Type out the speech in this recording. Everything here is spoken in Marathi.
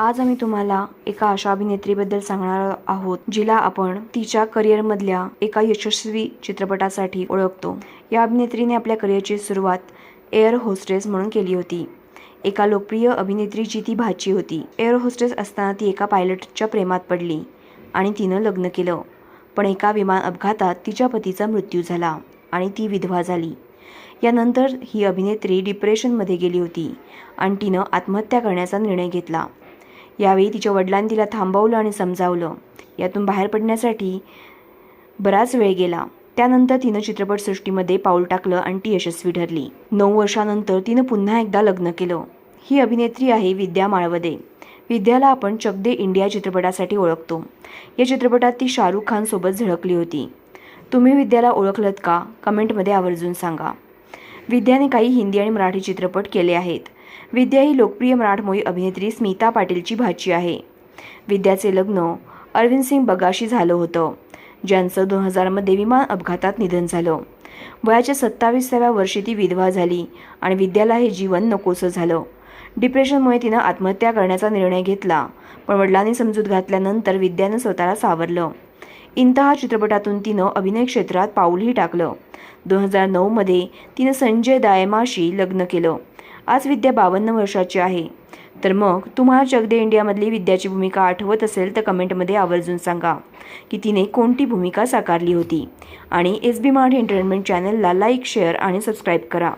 आज आम्ही तुम्हाला एका अशा अभिनेत्रीबद्दल सांगणार आहोत जिला आपण तिच्या करिअरमधल्या एका यशस्वी चित्रपटासाठी ओळखतो. या अभिनेत्रीने आपल्या करिअरची सुरुवात एअर होस्टेस म्हणून केली होती. एका लोकप्रिय अभिनेत्रीची ती भाची होती. एअर होस्टेस असताना ती एका पायलटच्या प्रेमात पडली आणि तिनं लग्न केलं. पण एका विमान अपघातात तिच्या पतीचा मृत्यू झाला आणि ती विधवा झाली. यानंतर ही अभिनेत्री डिप्रेशनमध्ये गेली होती आणि तिनं आत्महत्या करण्याचा निर्णय घेतला. यावेळी तिच्या वडिलांनी तिला थांबवलं आणि समजावलं. यातून बाहेर पडण्यासाठी बराच वेळ गेला. त्यानंतर तिनं चित्रपटसृष्टीमध्ये पाऊल टाकलं आणि ती यशस्वी ठरली. नऊ वर्षानंतर तिनं पुन्हा एकदा लग्न केलं. ही अभिनेत्री आहे विद्या माळवदे. विद्याला आपण चक दे इंडिया चित्रपटासाठी ओळखतो. या चित्रपटात ती शाहरुख खानसोबत झळकली होती. तुम्ही विद्याला ओळखलत का? कमेंटमध्ये आवर्जून सांगा. विद्याने काही हिंदी आणि मराठी चित्रपट केले आहेत. विद्या ही लोकप्रिय मराठमोळी अभिनेत्री स्मिता पाटीलची भाची आहे. विद्याचे लग्न अरविंद सिंग बगाशी झालं होतं ज्यांचं दोन हजारमध्ये विमान अपघातात निधन झालं. वयाच्या सत्तावीसाव्या वर्षी ती विधवा झाली आणि विद्याला हे जीवन नकोसं झालं. डिप्रेशनमुळे तिनं आत्महत्या करण्याचा निर्णय घेतला पण वडिलांनी समजूत घातल्यानंतर विद्यानं स्वतःला सावरलं. इंतहा चित्रपटातून तिनं अभिनय क्षेत्रात पाऊलही टाकलं. दोन हजार नऊमध्ये तिनं संजय दायमाशी लग्न केलं. आज विद्या बावन्न वर्षाची आहे. तर मग तुम्हाला जगदे इंडियामधली विद्याची भूमिका आठवत असेल तर कमेंटमध्ये आवर्जून सांगा की तिने कोणती भूमिका साकारली होती. आणि एस बी मार्ट एंटरटेनमेंट चॅनलला लाईक शेअर आणि सबस्क्राईब करा.